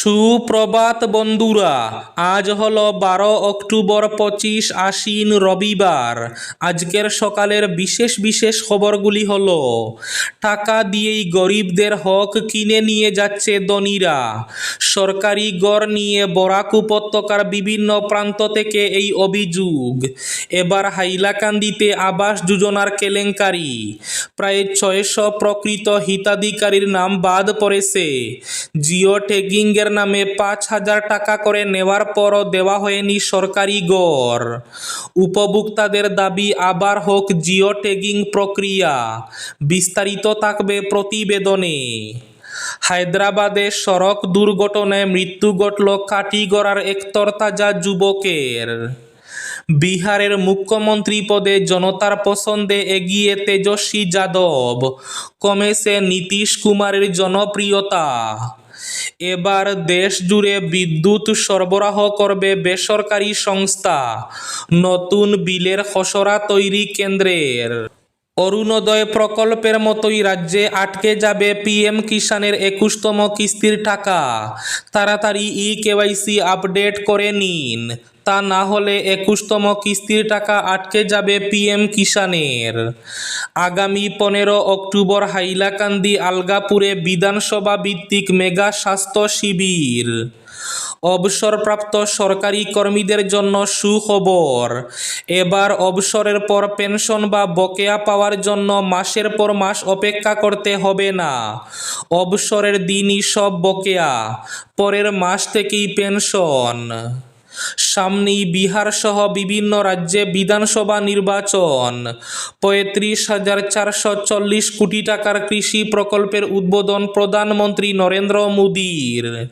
সুপ্রভাত বন্ধুরা, আজ হল বারো অক্টোবর পঁচিশ আশ্বিন রবিবার। আজকের সকালের বিশেষ বিশেষ খবরগুলি হল, টাকা দিয়েই গরিবদের হক কিনে নিয়ে যাচ্ছে ধনীরা। সরকারি গড় নিয়ে বরাক উপত্যকার বিভিন্ন প্রান্ত থেকে এই অভিযোগ। এবার হাইলাকান্দিতে আবাস যোজনার কেলেঙ্কারি। প্রায় ছয়শো প্রকৃত হিতাধিকারীর নাম বাদ পড়েছে। জিও ট্যাগিংয়ের নামে পাঁচ হাজার টাকা করে নেওয়ার পরও দেওয়া হয়নি সরকারি গড়। উপভোক্তাদের দাবি, আবার হোক জিও ট্যাগিং প্রক্রিয়া। বিস্তারিত থাকবে প্রতিবেদনে। হায়দ্রাবাদে সড়ক দুর্ঘটনায় মৃত্যু ঘটল কাটিগড়ার এক তরতাজা যুবকের। বিহারের মুখ্যমন্ত্রী পদে জনতার পছন্দে এগিয়ে তেজস্বী যাদব। কমেছে নীতিশ কুমারের জনপ্রিয়তা। এবার দেশ জুড়ে বিদ্যুৎ সরবরাহ করবে বেসরকারি সংস্থা, নতুন বিলের খসড়া তৈরি কেন্দ্রের। অরুণোদয় প্রকল্পের মতোই রাজ্যে আটকে যাবে পিএম কিষাণের একুশতম কিস্তির টাকা। তাড়াতাড়ি ই কেওয়াইসি আপডেট করে নিন। তা না হলে একুশতম কিস্তির টাকা আটকে যাবে পিএম কিষাণের। আগামী পনেরো অক্টোবর হাইলাকান্দি আলগাপুরে বিধানসভা ভিত্তিক মেগা স্বাস্থ্য শিবির। অবসরপ্রাপ্ত সরকারি কর্মীদের জন্য সুখবর, এবার অবসরের পর পেনশন বা বকেয়া পাওয়ার জন্য মাসের পর মাস অপেক্ষা করতে হবে না। অবসরের দিনই সব বকেয়া, পরের মাস থেকেই পেনশন। সামনেই বিহার সহ বিভিন্ন রাজ্যে বিধানসভা নির্বাচন। পঁয়ত্রিশ হাজার চারশো চল্লিশ কোটি টাকার কৃষি প্রকল্পের উদ্বোধন প্রধানমন্ত্রী নরেন্দ্র মোদীর।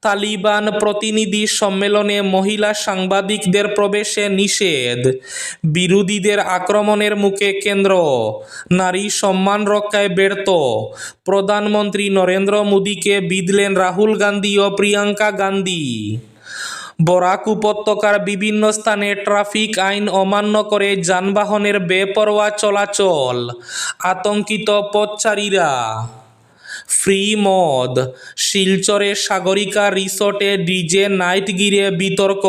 তালিবান প্রতিনিধি সম্মেলনে মহিলা সাংবাদিকদের প্রবেশে নিষেধ। বিরোধীদের আক্রমণের মুখে কেন্দ্র। নারী সম্মান রক্ষায় ব্যর্থ। প্রধানমন্ত্রী নরেন্দ্র মোদীকে বিধলেন রাহুল গান্ধী ও প্রিয়াঙ্কা গান্ধী। বরাক উপত্যকার বিভিন্ন স্থানে ট্রাফিক আইন অমান্য করে যানবাহনের বেপরোয়া চলাচল আতঙ্কিত পথচারীরা। ফ্রি মদ। শিলচরে সাগরিকা রিসোর্টে ডিজে নাইট গিরে বিতর্ক।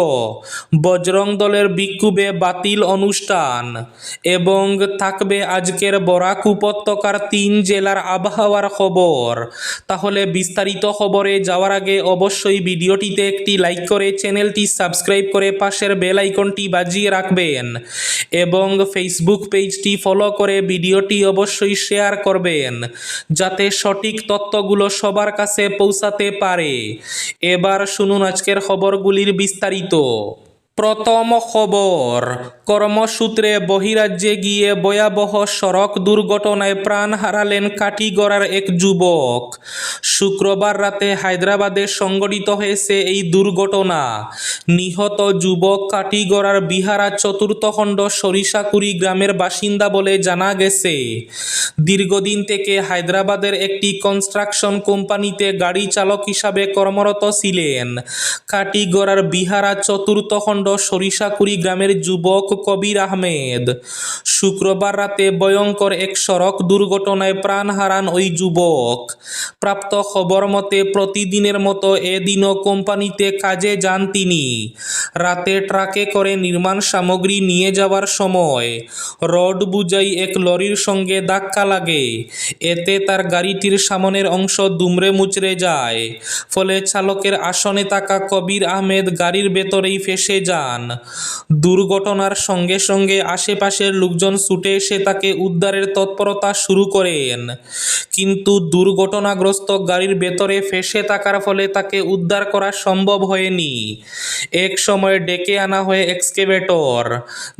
বজরং দলের বিক্ষোভে বাতিল অনুষ্ঠান। এবং থাকবে আজকের বরাক উপত্যকার তিন জেলার আবহাওয়ার খবর। তাহলে বিস্তারিত খবরে যাওয়ার আগে অবশ্যই ভিডিওটিতে একটি লাইক করে চ্যানেলটি সাবস্ক্রাইব করে পাশের বেল আইকনটি বাজিয়ে রাখবেন। এবং ফেসবুক পেজটি ফলো করে ভিডিওটি অবশ্যই শেয়ার করবেন, যাতে সঠিক তত্ত্বগুলো সবার কাছে পৌঁছাতে পারে। এবার শুনুন আজকের খবরগুলির বিস্তারিত। প্রথম খবর কর্মসূত্রে বহিরাজ্যে গিয়ে ভয়াবহ সড়ক দুর্ঘটনায় প্রাণ হারালেন কাটিগড়ার এক যুবক। শুক্রবার রাতে হায়দ্রাবাদে সংঘটিত হয়েছে এই দুর্ঘটনা। নিহত যুবক কাটিগড়ার বিহারা চতুর্থ খণ্ড সরিষাকুড়ি গ্রামের বাসিন্দা বলে জানা গেছে। দীর্ঘদিন থেকে হায়দ্রাবাদের একটি কনস্ট্রাকশন কোম্পানিতে গাড়ি চালক হিসাবে কর্মরত ছিলেন। কাটিগড়ার বিহারা চতুর্থ খণ্ড সরিষাকুড়ি গ্রামের যুবক কবির আহমেদ। শুক্রবার রাতে ভয়ঙ্কর এক সড়ক দুর্ঘটনায় প্রাণ হারান ওই যুবক। প্রাপ্ত খবর মতে, প্রতিদিনের মতো এদিনও কোম্পানিতে কাজে যান তিনি। রাতে ট্রাকে করে নির্মাণ সামগ্রী নিয়ে যাওয়ার সময় রড বুঝাই এক লরির সঙ্গে ধাক্কা লাগে। এতে তার গাড়িটির সামনের অংশ দুমড়ে মুচড়ে যায়। ফলে চালকের আসনে থাকা কবির আহমেদ গাড়ির ভেতরেই ফেসে যান। দুর্ঘটনার সঙ্গে সঙ্গে আশেপাশের লোকজন ছুটে এসে তাকে উদ্ধারের তৎপরতা শুরু করেন। কিন্তু দুর্ঘটনাগ্রস্ত গাড়ির ভেতরে ফেসে থাকার ফলে তাকে উদ্ধার করা সম্ভব হয়নি। এক সময় ডেকে আনা হয় এক্সকেভেটর।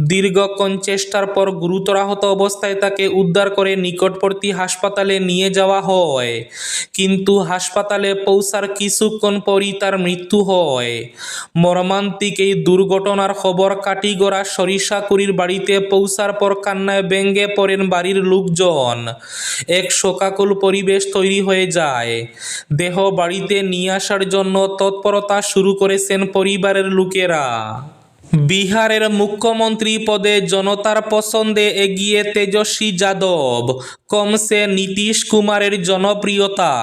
দীর্ঘক্ষণ চেষ্টার পর গুরুতর আহত অবস্থায় তাকে উদ্ধার করে নিকটবর্তী হাসপাতালে নিয়ে যাওয়া হয়। কিন্তু হাসপাতালে পৌঁছার কিছুক্ষণ পরই তার মৃত্যু হয়। মর্মান্তিক এই দুর্ঘটনার খবর কাটিগড়া সরিষাকুড়ির বাড়িতে পৌঁছার পর কান্নায় ব্যঙ্গে পড়েন বাড়ির লোকজন। এক শোকাকুল পরিবেশ তৈরি হয়ে যায়। দেহ বাড়িতে নিয়ে আসার জন্য তৎপরতা শুরু করেছেন পরিবারের লোকেরা। లేరా বিহারের মুখ্যমন্ত্রী পদে জনতার পছন্দে এগিয়ে তেজস্বী যাদব। কমছে নীতিশ কুমারের জনপ্রিয়তা।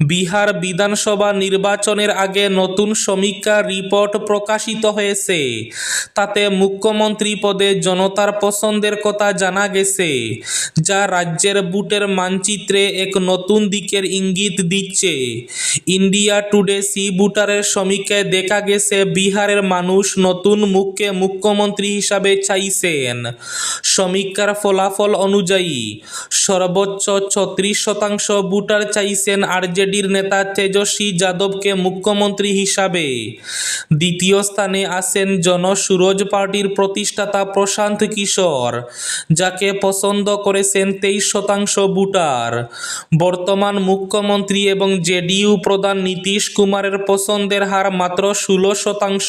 বিহার বিধানসভা নির্বাচনের আগে নতুন সমীক্ষা রিপোর্ট প্রকাশিত হয়েছে। তাতে মুখ্যমন্ত্রী পদে জনতার পছন্দের কথা জানা গেছে, যা রাজ্যের বুটের মানচিত্রে এক নতুন দিকের ইঙ্গিত দিচ্ছে। ইন্ডিয়া টুডে সি বুটারের সমীক্ষায় দেখা গেছে, বিহারের মানুষ নতুন মুখকে মুখ্যমন্ত্রী হিসাবে চাইছেন। সমীক্ষার ফলাফল অনুযায়ী সর্বোচ্চ ছত্রিশ শতাংশ ভোটার চাইছেন আরজেডির নেতা তেজস্বী যাদবকে মুখ্যমন্ত্রী হিসাবে। দ্বিতীয় স্থানে আছেন জনসুরজ পার্টির প্রতিষ্ঠাতা প্রশান্ত কিশোর, যাকে পছন্দ করেছেন তেইশ শতাংশ ভোটার। বর্তমান মুখ্যমন্ত্রী এবং জেডিইউ প্রধান নীতিশ কুমারের পছন্দের হার মাত্র ষোলো শতাংশ।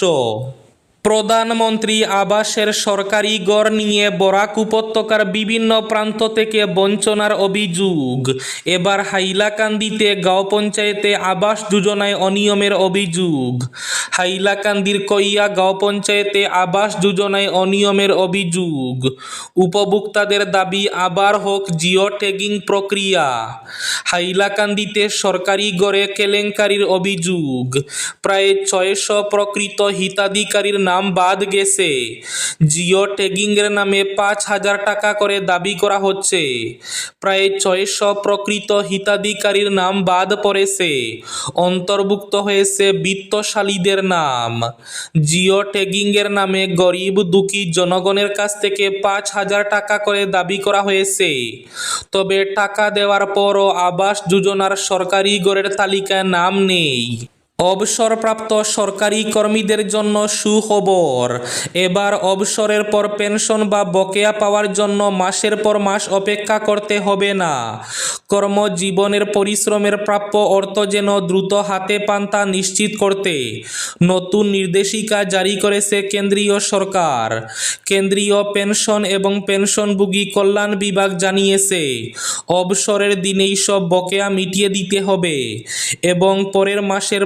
প্রধানমন্ত্রী আবাসের সরকারি গড় নিয়ে বরাক উপত্যকার বিভিন্ন প্রান্ত থেকে বঞ্চনার অভিযোগ। এবার হাইলাকান্দিতে গাঁও পঞ্চায়েতে আবাস যোজনায় অনিয়মের অভিযোগ। হাইলাকান্দির কইয়া গাঁও পঞ্চায়েতে আবাস যোজনায় অনিয়মের অভিযোগ। উপভোক্তাদের দাবি, আবার হোক জিও ট্যাগিং প্রক্রিয়া। হাইলাকান্দিতে সরকারি গড়ে কেলেঙ্কারির অভিযোগ। প্রায় ছয়শো প্রকৃত হিতাধিকারীর নাম বাদ গেছে। জিও ট্যাগিংয়ের নামে পাঁচ হাজার টাকা করে দাবি করা হচ্ছে। প্রায় ছয়শো প্রকৃত হিতাধিকারীর নাম বাদ পড়েছে। অন্তর্ভুক্ত হয়েছে বিত্তশালীদের নাম। জিও ট্যাগিংয়ের নামে গরিব দুঃখী জনগণের কাছ থেকে পাঁচ হাজার টাকা করে দাবি করা হয়েছে। তবে টাকা দেওয়ার পরও আবাস যোজনার সরকারি গড়ের তালিকায় নাম নেই। অবসরপ্রাপ্ত সরকারি কর্মীদের জন্য সুখবর। এবার অবসরের পর পেনশন বা বকেয়া পাওয়ার জন্য মাসের পর মাস অপেক্ষা করতে হবে না। কর্মজীবনের পরিশ্রমের প্রাপ্য অর্থ যেন দ্রুত হাতে পান তা নিশ্চিত করতে। নতুন নির্দেশিকা জারি করেছে কেন্দ্রীয় সরকার। কেন্দ্রীয় পেনশন এবং পেনশনভোগী কল্যাণ বিভাগ জানিয়েছে, অবসরের দিনেই সব বকেয়া মিটিয়ে দিতে হবে এবং পরের মাসের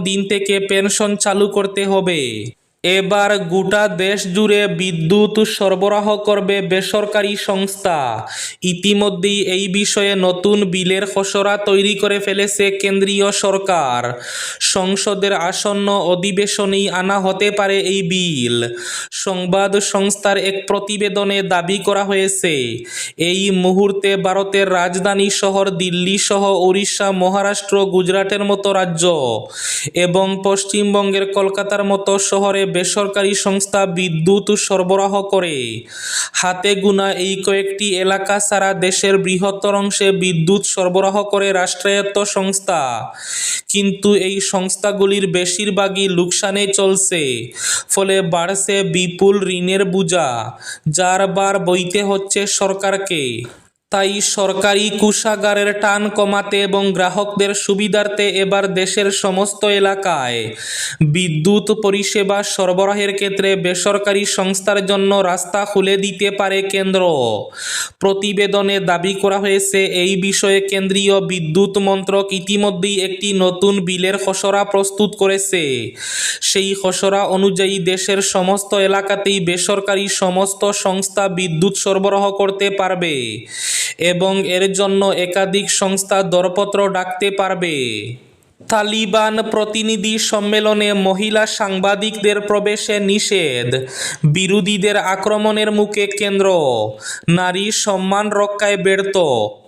দিন থেকে পেনশন চালু করতে হবে। এবার গোটা দেশ জুড়ে বিদ্যুৎ সরবরাহ করবে বেসরকারি সংস্থা। ইতিমধ্যেই এই বিষয়ে নতুন বিলের খসড়া তৈরি করে ফেলেছে কেন্দ্রীয় সরকার। সংসদের আসন্ন অধিবেশনেই আনা হতে পারে এই বিল। সংবাদ সংস্থার এক প্রতিবেদনে দাবি করা হয়েছে, এই মুহূর্তে ভারতের রাজধানী শহর দিল্লি সহ উড়িষ্যা মহারাষ্ট্র, গুজরাটের মতো রাজ্য এবং পশ্চিমবঙ্গের কলকাতার মতো শহরে বেসরকারি সংস্থা বিদ্যুৎ সরবরাহ করে। হাতে গুনা এই কয়েকটি এলাকা সারা দেশের বৃহত্তর অংশে বিদ্যুৎ সরবরাহ করে রাষ্ট্রায়ত্ত সংস্থা। কিন্তু এই সংস্থাগুলির বেশিরভাগই লোকসানে চলছে, ফলে বাড়ছে বিপুল ঋণের বোঝা, যার বার বইতে হচ্ছে সরকারকে। তাই সরকারি কোষাগারের টান কমাতে এবং গ্রাহকদের সুবিধার্থে এবার দেশের সমস্ত এলাকায় বিদ্যুৎ পরিষেবা সরবরাহের ক্ষেত্রে বেসরকারি সংস্থার জন্য রাস্তা খুলে দিতে পারে কেন্দ্র। প্রতিবেদনে দাবি করা হয়েছে, এই বিষয়ে কেন্দ্রীয় বিদ্যুৎ মন্ত্রক ইতিমধ্যেই একটি নতুন বিলের খসড়া প্রস্তুত করেছে। সেই খসড়া অনুযায়ী দেশের সমস্ত এলাকাতেই বেসরকারি সমস্ত সংস্থা বিদ্যুৎ সরবরাহ করতে পারবে। এবং এর জন্য একাধিক সংস্থা দরপত্র ডাকতে পারবে। তালিবান প্রতিনিধি সম্মেলনে মহিলা সাংবাদিকদের প্রবেশে নিষেধ। বিরোধীদের আক্রমণের মুখে কেন্দ্র। নারী সম্মান রক্ষায় ব্যর্থ।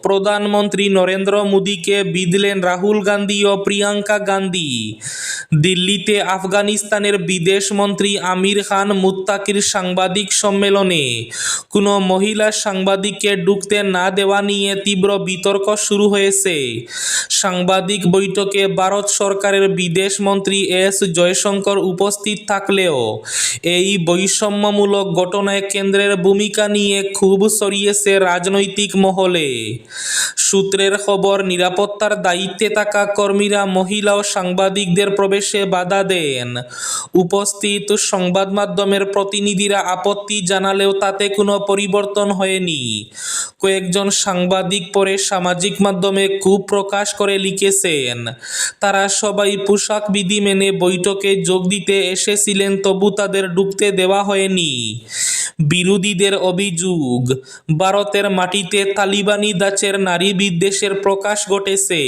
প্রধানমন্ত্রী নরেন্দ্র মোদীকে বিধলেন রাহুল গান্ধী ও প্রিয়াঙ্কা গান্ধী। দিল্লিতে আফগানিস্তানের বিদেশমন্ত্রী আমির খান মুত্তাকির সাংবাদিক সম্মেলনে কোনো মহিলা সাংবাদিককে ঢুকতে না দেওয়া নিয়ে তীব্র বিতর্ক শুরু হয়েছে। সাংবাদিক বৈঠকে ভারত সরকারের বিদেশমন্ত্রী এস জয়শঙ্কর উপস্থিত থাকলেও এই বৈষম্যমূলক ঘটনায় কেন্দ্রের ভূমিকা নিয়ে খুব সরিয়েছে রাজনৈতিক মহলে। সূত্রের খবর, নিরাপত্তার দায়িত্বে থাকা কর্মীরা মহিলা ও সাংবাদিকদের প্রবেশে বাধা দেন। উপস্থিত সংবাদ মাধ্যমের প্রতিনিধিরা আপত্তি জানালেও তাতে কোনো পরিবর্তন হয়নি। কয়েকজন সাংবাদিক পরে সামাজিক মাধ্যমে খুব প্রকাশ করে লিখেছেন, তারা সবাই পোশাক বিধি মেনে বৈঠকে যোগ দিতে এসেছিলেন, তবু তাদের ডুবতে দেওয়া হয়নি। বিরোধীদের অভিযোগ, ভারতের মাটিতে তালিবানি দাচের নারী বিদ্বেষের প্রকাশ ঘটেছে,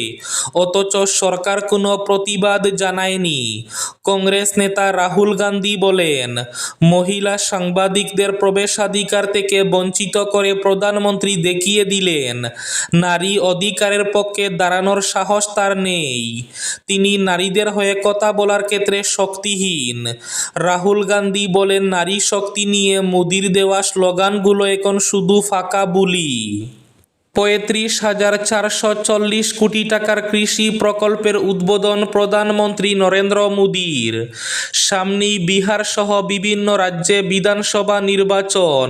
অথচ সরকার কোনো প্রতিবাদ জানায়নি। কংগ্রেস নেতা রাহুল গান্ধী বলেন, মহিলা সাংবাদিকদের প্রবেশাধিকার থেকে বঞ্চিত করে প্রধানমন্ত্রী দেখিয়ে দিলেন, নারী অধিকারের পক্ষে দাঁড়ানোর সাহস তার নেই। তিনি নারীদের হয়ে কথা বলার ক্ষেত্রে শক্তিহীন। রাহুল গান্ধী বলেন, নারী শক্তি নিয়ে মোদির দেওয়া স্লোগানগুলো এখন শুধু ফাঁকা বুলি। পঁয়ত্রিশ হাজার চারশো চল্লিশ কোটি টাকার কৃষি প্রকল্পের উদ্বোধন প্রধানমন্ত্রী নরেন্দ্র মোদীর। সামনেই বিহার সহ বিভিন্ন রাজ্যে বিধানসভা নির্বাচন।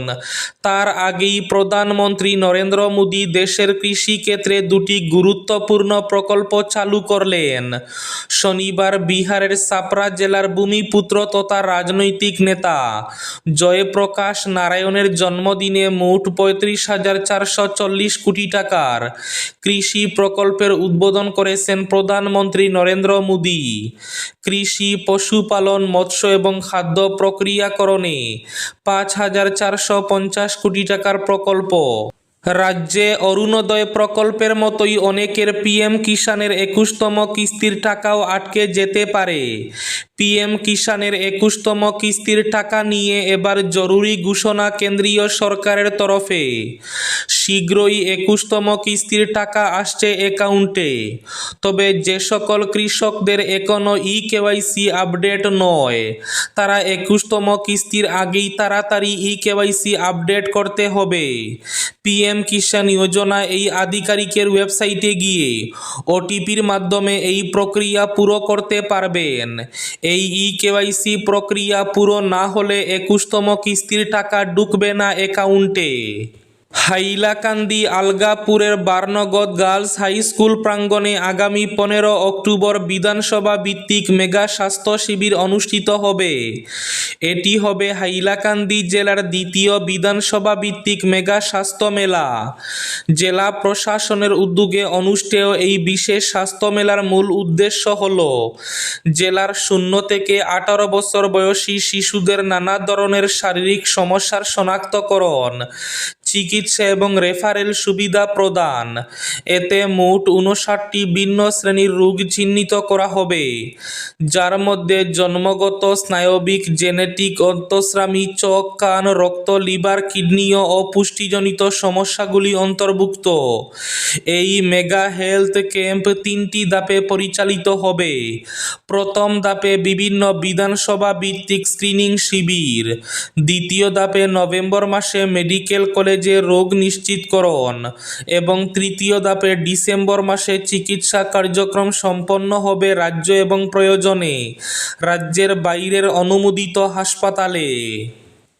তার আগেই প্রধানমন্ত্রী নরেন্দ্র মোদী দেশের কৃষি ক্ষেত্রে দুটি গুরুত্বপূর্ণ প্রকল্প চালু করলেন। শনিবার বিহারের সাপরা জেলার ভূমিপুত্র তথা রাজনৈতিক নেতা জয়প্রকাশ নারায়ণের জন্মদিনে মোট পঁয়ত্রিশ হাজার চারশো চল্লিশ কোটি টাকার কৃষি প্রকল্পের উদ্বোধন করেছেন প্রধানমন্ত্রী নরেন্দ্র মোদী। কৃষি, পশুপালন, মৎস্য এবং খাদ্য প্রক্রিয়াকরণে পাঁচ হাজার চারশো পঞ্চাশ কোটি টাকার প্রকল্প। রাজ্যে অরুণোদয় প্রকল্পের মতোই অনেকের পিএম কিষানের একুশতম কিস্তির টাকাও আটকে যেতে পারে। পিএম কিষানের একুশতম কিস্তির টাকা নিয়ে এবার জরুরি ঘোষণা কেন্দ্রীয় সরকারের তরফে। শীঘ্রই একুশতম কিস্তির টাকা আসছে অ্যাকাউন্টে। তবে যে সকল কৃষকদের এখনও ই কেওয়াইসি আপডেট নয়, তারা একুশতম কিস্তির আগেই তাড়াতাড়ি ই কেওয়াইসি আপডেট করতে হবে। পিএম কিষাণ যোজনা এই আধিকারিকের ওয়েবসাইটে গিয়ে ওটিপির মাধ্যমে এই প্রক্রিয়া পুরো করতে পারবেন। এই ই কেওয়াইসি প্রক্রিয়া পুরো না হলে একুশতম কিস্তির টাকা ঢুকবে না অ্যাকাউন্টে। হাইলাকান্দি আলগাপুরের বারনগদ গার্লস হাই স্কুল প্রাঙ্গণে আগামী পনেরো অক্টোবর বিধানসভা ভিত্তিক মেগা স্বাস্থ্য শিবির অনুষ্ঠিত হবে। এটি হবে হাইলাকান্দি জেলার দ্বিতীয় বিধানসভা ভিত্তিক মেগা স্বাস্থ্য মেলা। জেলা প্রশাসনের উদ্যোগে অনুষ্ঠেয় এই বিশেষ স্বাস্থ্য মেলার মূল উদ্দেশ্য হল, জেলার শূন্য থেকে আঠারো বছর বয়সী শিশুদের নানা ধরনের শারীরিক সমস্যার শনাক্তকরণ চিকিৎসা এবং রেফারেল সুবিধা প্রদান। এতে মোট উনষাটটি ভিন্ন শ্রেণির রোগ চিহ্নিত করা হবে, যার মধ্যে জন্মগত স্নায়বিক, জেনেটিক অন্তঃস্রামী চোখ, কান, রক্ত, লিভার, কিডনি ও অপুষ্টিজনিত সমস্যাগুলি অন্তর্ভুক্ত। এই মেগা হেলথ ক্যাম্প তিনটি ধাপে পরিচালিত হবে। প্রথম ধাপে বিভিন্ন বিধানসভা ভিত্তিক স্ক্রিনিং শিবির। দ্বিতীয় ধাপে নভেম্বর মাসে মেডিকেল কলেজে রোগ নিশ্চিতকরণ এবং তৃতীয় ধাপে ডিসেম্বর মাসে চিকিৎসা কার্যক্রম সম্পন্ন হবে রাজ্য এবং প্রয়োজনে। রাজ্যের বাইরের অনুমোদিত হাসপাতালে।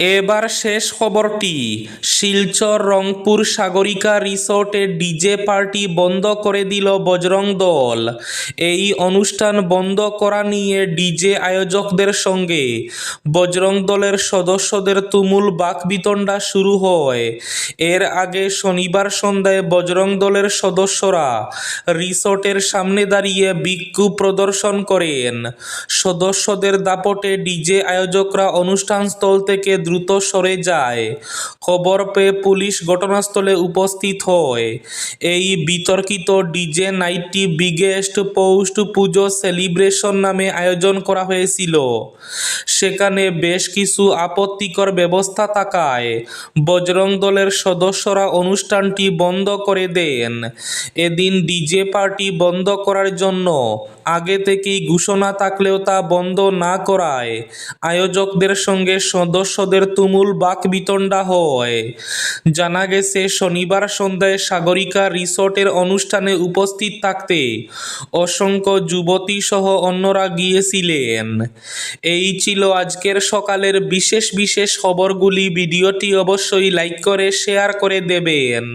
এবার শেষ খবরটি। শিলচর রংপুর সাগরিকা রিসোর্টে ডিজে পার্টি বন্ধ করে দিল বজরং দল। এই অনুষ্ঠান বন্ধ করা নিয়ে ডিজে আয়োজকদের সঙ্গে বজরং দলের সদস্যদের তুমুল বাকবিতণ্ডা শুরু হয়। এর আগে শনিবার সন্ধ্যায় বজরং দলের সদস্যরা রিসোর্টের সামনে দাঁড়িয়ে বিক্ষোভ প্রদর্শন করেন। সদস্যদের দাপটে ডিজে আয়োজকরা অনুষ্ঠানস্থল থেকে দ্রুত সরে যায়। খবর পেয়ে পুলিশ ঘটনাস্থলে উপস্থিত হয়। এই বিতর্কিত ডিজে নাইটটি বিগেস্ট পৌষ্ট পুজো সেলিব্রেশন নামে আয়োজন করা হয়েছিল। সেখানে বেশ কিছু আপত্তিকর ব্যবস্থা থাকায় বজরং দলের সদস্যরা অনুষ্ঠানটি বন্ধ করে দেন। এদিন ডিজে পার্টি বন্ধ করার জন্য আগে থেকেই ঘোষণা থাকলেও তা বন্ধ না করায়। আয়োজকদের সঙ্গে সদস্যদের তুমুল বাকবিতণ্ডা হয়। জানা গেছে, শনিবার সন্ধ্যায় সাগরিকা রিসোর্টের অনুষ্ঠানে উপস্থিত থাকতে অসংখ্য যুবতী সহ অন্যরা গিয়েছিলেন। এই ছিল আজকের সকালের বিশেষ বিশেষ খবরগুলি। ভিডিওটি অবশ্যই লাইক করে, শেয়ার করে দেবেন।